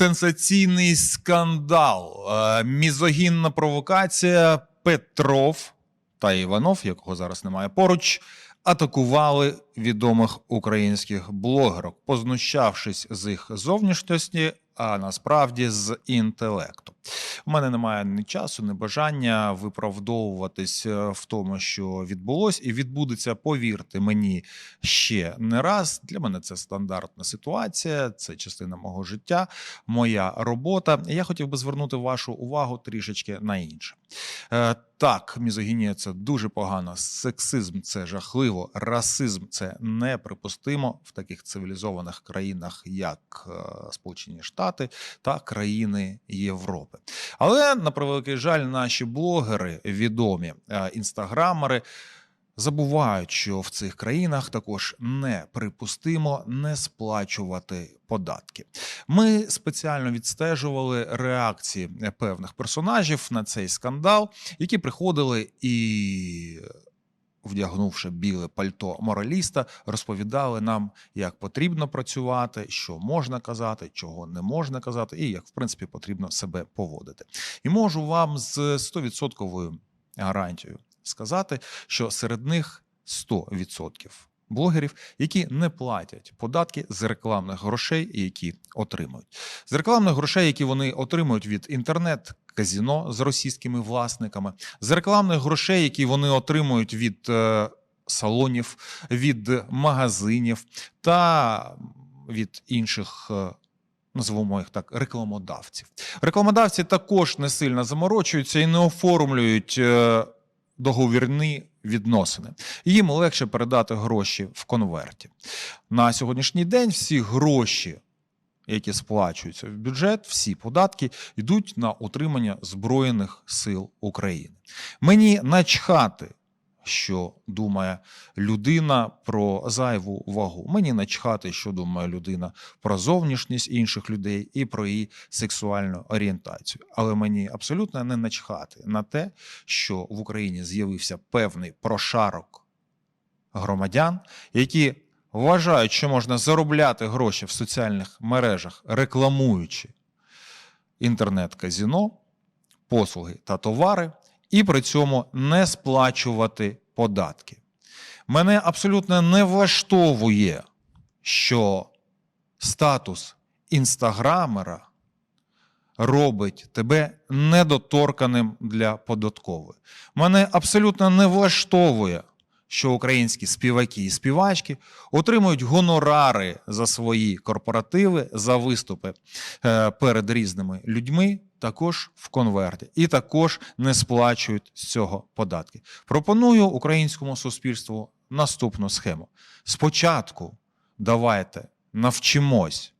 Сенсаційний скандал, е, мізогінна провокація. Петров та Іванов, якого зараз немає поруч, атакували відомих українських блогерок, познущавшись з їх зовнішності, а насправді з інтелекту. У мене немає ні часу, ні бажання виправдовуватись е, в тому, що відбулось, і відбудеться, повірте мені, ще не раз. Для мене це стандартна ситуація, це частина мого життя, моя робота. Я хотів би звернути вашу увагу трішечки на інше. Е, Так, мізогінія це дуже погано. Сексизм це жахливо, расизм це неприпустимо в таких цивілізованих країнах, як е, Сполучені Штати та країни Європи. Але на превеликий жаль, наші блогери, відомі е, інстаграмери. Забувають, що в цих країнах також неприпустимо не сплачувати податки. Ми спеціально відстежували реакції певних персонажів на цей скандал, які приходили і, вдягнувши біле пальто мораліста, розповідали нам, як потрібно працювати, що можна казати, чого не можна казати, і як в принципі потрібно себе поводити. І можу вам з 100% гарантією сказати, що серед них 100% блогерів, які не платять податки з рекламних грошей, які отримують. З рекламних грошей, які вони отримують від інтернет-казіно з російськими власниками, з рекламних грошей, які вони отримують від е, салонів, від магазинів та від інших. е, Назвемо їх так, рекламодавців. Рекламодавці також не сильно заморочуються і не оформлюють е, договірні відносини. Їм легше передати гроші в конверті. На сьогоднішній день всі гроші, які сплачуються в бюджет, всі податки йдуть на утримання Збройних сил України. Мені начхати. Що думає людина про зайву вагу? Мені начхати, що думає людина про зовнішність інших людей і про її сексуальну орієнтацію. Але мені абсолютно не начхати на те, що в Україні з'явився певний прошарок громадян, які вважають, що можна заробляти гроші в соціальних мережах, рекламуючи інтернет-казіно, послуги та товари, і при цьому не сплачувати податки. Мене абсолютно не влаштовує, що статус інстаграмера робить тебе недоторканим для податкової. Мене абсолютно не влаштовує, що українські співаки і співачки отримують гонорари за свої корпоративи, за виступи е, перед різними людьми, також в конверті, і також не сплачують з цього податки. Пропоную українському суспільству наступну схему. Спочатку давайте навчимось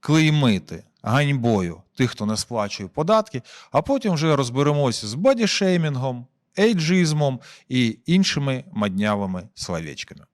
клеймити ганьбою тих, хто не сплачує податки, а потім вже розберемось з бодішеймінгом, ейджизмом і іншими маднявими словечками.